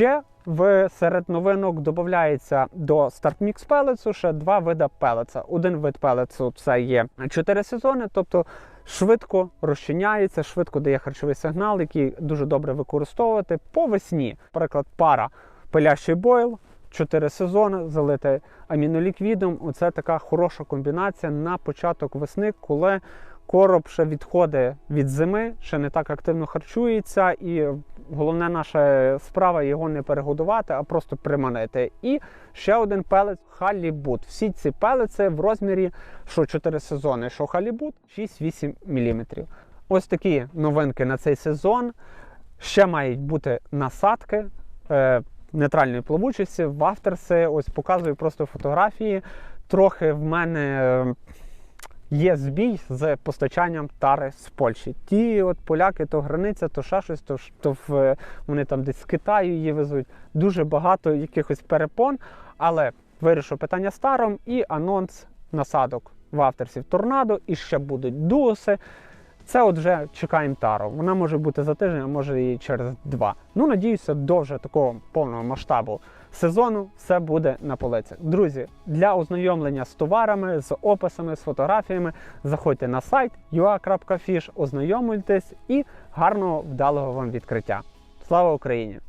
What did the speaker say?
Ще в серед новинок додається до Mix пелецу ще два види пелеца. Один вид пелецу це є 4 сезони, тобто швидко розчиняється, швидко дає харчовий сигнал, який дуже добре використовувати по весні. Наприклад, пара пилящий бойл. 4 сезони залити аміноліквідом. Оце така хороша комбінація на початок весни, коли короб ще відходить від зими, ще не так активно харчується, і головна наша справа його не перегодувати, а просто приманити. І ще один пелець халібут. Всі ці пелеці в розмірі, що 4 сезони, що халібут 6-8 мм. Ось такі новинки на цей сезон. Ще мають бути насадки. Е, Нейтральної плавучості, вафтерси. Ось показую просто фотографії. Трохи в мене е, є збій з постачанням тари з Польщі. Ті от поляки, то границя, то ще щось, то, то в, вони там десь з Китаю її везуть. Дуже багато якихось перепон, але вирішив питання старом і анонс насадок в авторсів торнадо, і ще будуть дуоси. Це от вже чекаємо тару. Вона може бути за тиждень, а може і через два. Ну, надіюся, до вже такого повного масштабу сезону все буде на полицях. Друзі, для ознайомлення з товарами, з описами, з фотографіями, заходьте на сайт ua.fish, ознайомлюйтесь і гарного вдалого вам відкриття. Слава Україні!